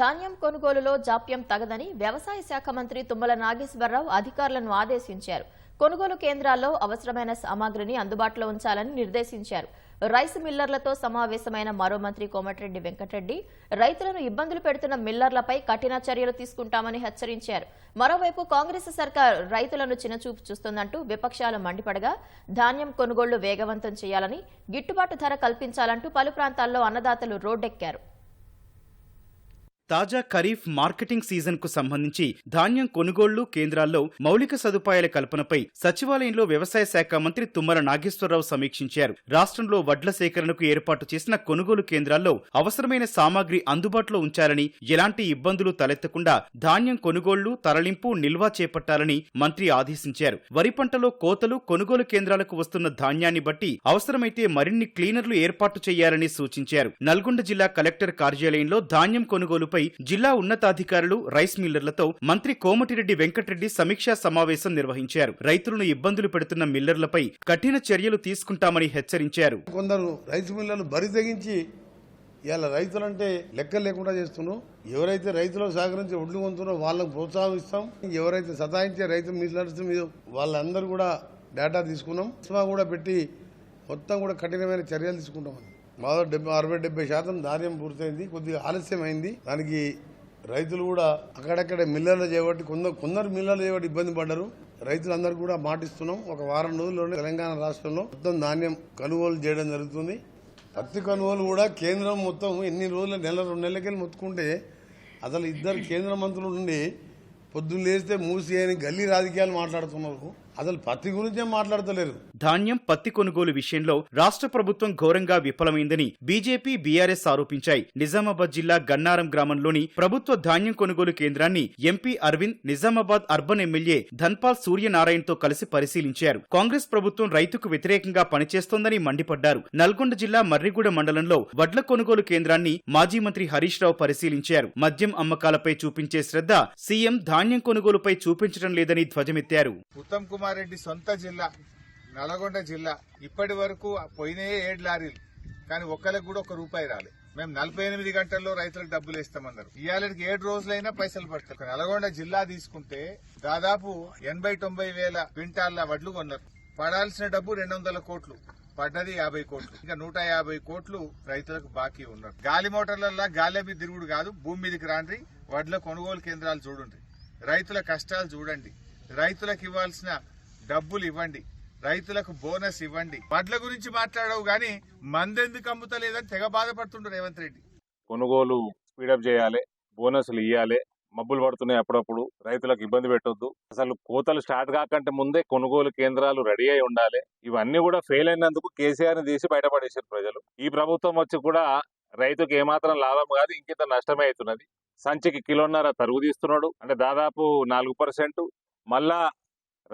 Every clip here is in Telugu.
ధాన్యం కొనుగోలులో జాప్యం తగదని వ్యవసాయ శాఖ మంత్రి తుమ్మల నాగేశ్వరరావు అధికారులను ఆదేశించారు. కొనుగోలు కేంద్రాల్లో అవసరమైన సామాగ్రిని అందుబాటులో ఉంచాలని నిర్దేశించారు. రైస్ మిల్లర్లతో సమావేశమైన మరో మంత్రి కోమటిరెడ్డి వెంకటరెడ్డి రైతులను ఇబ్బందులు పెడుతున్న మిల్లర్లపై కఠిన చర్యలు తీసుకుంటామని హెచ్చరించారు. మరోవైపు కాంగ్రెస్ సర్కార్ రైతులను చిన్నచూపు చూస్తోందంటూ విపక్షాలు మండిపడగా ధాన్యం కొనుగోళ్ళు వేగవంతం చేయాలని గిట్టుబాటు ధర కల్పించాలంటూ పలు ప్రాంతాల్లో అన్నదాతలు రోడ్డెక్కారు. తాజా ఖరీఫ్ మార్కెటింగ్ సీజన్కు సంబంధించి ధాన్యం కొనుగోళ్ళు కేంద్రాల్లో మౌలిక సదుపాయాల కల్పనపై సచివాలయంలో వ్యవసాయ శాఖ మంత్రి తుమ్మల నాగేశ్వరరావు సమీక్షించారు. రాష్ట్రంలో వడ్ల సేకరణకు ఏర్పాటు చేసిన కొనుగోలు కేంద్రాల్లో అవసరమైన సామాగ్రి అందుబాటులో ఉంచాలని ఎలాంటి ఇబ్బందులు తలెత్తకుండా ధాన్యం కొనుగోళ్ళు తరలింపు నిల్వ చేపట్టాలని మంత్రి ఆదేశించారు. వరి పంటలో కోతలు కొనుగోలు కేంద్రాలకు వస్తున్న ధాన్యాన్ని బట్టి అవసరమైతే మరిన్ని క్లీనర్లు ఏర్పాటు చేయాలని సూచించారు. నల్గొండ జిల్లా కలెక్టర్ కార్యాలయంలో ధాన్యం కొనుగోలుపై జిల్లా ఉన్నతాధికారులు రైస్ మిల్లర్లతో మంత్రి కోమటిరెడ్డి వెంకటరెడ్డి సమీక్షా సమావేశం నిర్వహించారు. రైతులను ఇబ్బందులు పెడుతున్న మిల్లర్లపై కఠిన చర్యలు తీసుకుంటామని హెచ్చరించారు. కొందరు రైతు మిల్లర్లు బరి తెగించి ఇలా రైతులంటే లెక్క లేకుండా చేస్తున్నాం ఎవరైతే రైతులు సహకరించి ఒడ్లు కొంటున్నారో వాళ్ళకు ప్రోత్సాహిస్తాం ఎవరైతే సతాయించే రైతు మిల్లర్స్ మీద వాళ్ళందరూ కూడా డేటా తీసుకున్నాం. కూడా పెట్టి మొత్తం కూడా కఠినమైన చర్యలు తీసుకుంటామని. మాలో డెబ్బై అరవై డెబ్బై శాతం ధాన్యం పూర్తయింది కొద్దిగా ఆలస్యమైంది. దానికి రైతులు కూడా అక్కడక్కడ మిల్లర్లు చేయబట్టి కొందరు కొందరు మిల్లర్లు చేయబట్టి ఇబ్బంది పడ్డారు. రైతులందరూ కూడా మాటిస్తున్నాం. ఒక వారం రోజుల్లోనే తెలంగాణ రాష్ట్రంలో మొత్తం ధాన్యం కొనుగోలు చేయడం జరుగుతుంది. పత్తి కొనుగోలు కూడా కేంద్రం మొత్తం ఎన్ని రోజులు నెల రెండు నెలలకెళ్ళి మొత్తుకుంటే అసలు ఇద్దరు కేంద్ర మంత్రులు నుండి పొద్దున్న లేస్తే మూసి అని గల్లీ రాజకీయాలు మాట్లాడుతున్నారు. అసలు పత్తి గురించే మాట్లాడతలేరు. ధాన్యం పత్తి కొనుగోలు విషయంలో రాష్ట్ర ప్రభుత్వం ఘోరంగా విఫలమైందని బీజేపీ బీఆర్ఎస్ ఆరోపించాయి. నిజామాబాద్ జిల్లా గన్నారం గ్రామంలోని ప్రభుత్వ ధాన్యం కొనుగోలు కేంద్రాన్ని MP Arvind Nizamabad urban MLA Dhanpal సూర్యనారాయణతో కలిసి పరిశీలించారు. కాంగ్రెస్ ప్రభుత్వం రైతుకు వ్యతిరేకంగా పనిచేస్తోందని మండిపడ్డారు. నల్గొండ జిల్లా మర్రిగూడ మండలంలో వడ్ల కొనుగోలు కేంద్రాన్ని మాజీ మంత్రి హరీష్ రావు పరిశీలించారు. మద్యం అమ్మకాలపై చూపించే శ్రద్ధ సీఎం ధాన్యం కొనుగోలుపై చూపించడం లేదని ధ్వజమెత్తారు. ఉత్తమ్ కుమార్ రెడ్డి సొంత జిల్లా. నల్గొండ జిల్లా ఇప్పటి వరకు పోయినాయే ఏడు లారీలు కానీ ఒక్కరికి కూడా ఒక రూపాయి రాలేదు మేము నలభై ఎనిమిది గంటల్లో రైతులకు డబ్బులు ఇస్తామన్నారు ఇవాళకి ఏడు రోజులైనా పైసలు పడతారు. నల్గొండ జిల్లా తీసుకుంటే దాదాపు ఎనభై తొంభై వేల క్వింటాల్ల వడ్లు కొన్నారు. పడాల్సిన డబ్బు రెండు వందల కోట్లు పడ్డది యాభై కోట్లు. ఇంకా నూట యాభై కోట్లు రైతులకు బాకీ ఉన్నారు. గాలి మోటార్లల్లా గాలి మీద తిరుగుడు కాదు భూమి మీదకి రాండి వడ్ల కొనుగోలు కేంద్రాలు చూడండి. రైతుల కష్టాలు చూడండి. రైతులకు ఇవ్వాల్సిన డబ్బులు ఇవ్వండి. రైతులకు బోనస్ ఇవ్వండి. వడ్ల గురించి మాట్లాడవు గాని మందెందుకు అమ్ముతలేదని తెగ బాధపడుతుండ్రు రేవంత్ రెడ్డి. కొనుగోలు స్పీడప్ చేయాలి బోనస్లు ఇవ్వాలి మబ్బులు పడుతున్నాయి అప్పుడప్పుడు రైతులకు ఇబ్బంది పెట్టొద్దు. అసలు కోతలు స్టార్ట్ కాకంటే ముందే కొనుగోలు కేంద్రాలు రెడీ అయి ఉండాలి. ఇవన్నీ కూడా ఫెయిల్ అయినందుకు కేసీఆర్ని తీసి బయటపడేసారు ప్రజలు. ఈ ప్రభుత్వం వచ్చి కూడా రైతుకు ఏమాత్రం లాభం కాదు ఇంకింత నష్టమే అవుతున్నది. సంచికి కిలోన్నర తరుగు తీస్తున్నాడు. అంటే దాదాపు నాలుగు పర్సెంట్ మళ్ళా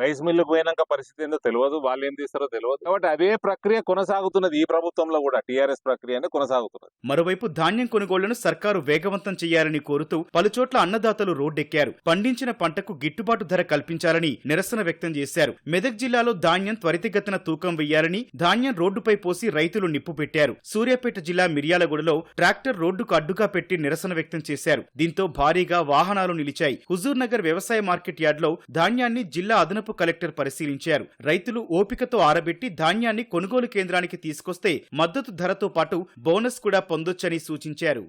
రైస్ మిల్లు పోయినాక పరిస్థితి ఏందో తెలియదు వాళ్ళు ఏం తీస్తారో తెలియదు కాబట్టి అదే ప్రక్రియ కొనసాగుతున్నది ఈ ప్రభుత్వంలో కూడా. టీఆర్ఎస్ ప్రక్రియనే కొనసాగుతున్నది. మరోవైపు ధాన్యం కొనుగోళ్ళను సర్కారు వేగవంతం చేయాలని కోరుతూ పలుచోట్ల అన్నదాతలు రోడ్డెక్కారు. పండించిన పంటకు గిట్టుబాటు ధర కల్పించాలని నిరసన వ్యక్తం చేశారు. మెదక్ జిల్లాలో ధాన్యం త్వరితగతిన తూకం వెయ్యాలని ధాన్యం రోడ్డుపై పోసి రైతులు నిప్పు పెట్టారు. సూర్యాపేట జిల్లా మిర్యాలగూడలో ట్రాక్టర్ రోడ్డుకు అడ్డుగా పెట్టి నిరసన వ్యక్తం చేశారు. దీంతో భారీగా వాహనాలు నిలిచాయి. హుజూర్ నగర్ వ్యవసాయ మార్కెట్ యార్డ్లో ధాన్యాన్ని జిల్లా అదనపు కలెక్టర్ పరిశీలించారు. రైతులు ఓపికతో ఆరబెట్టి ధాన్యాన్ని కొనుగోలు కేంద్రానికి తీసుకొస్తే మద్దతు ధరతో పాటు బోనస్ కూడా పొందొచ్చని సూచించారు.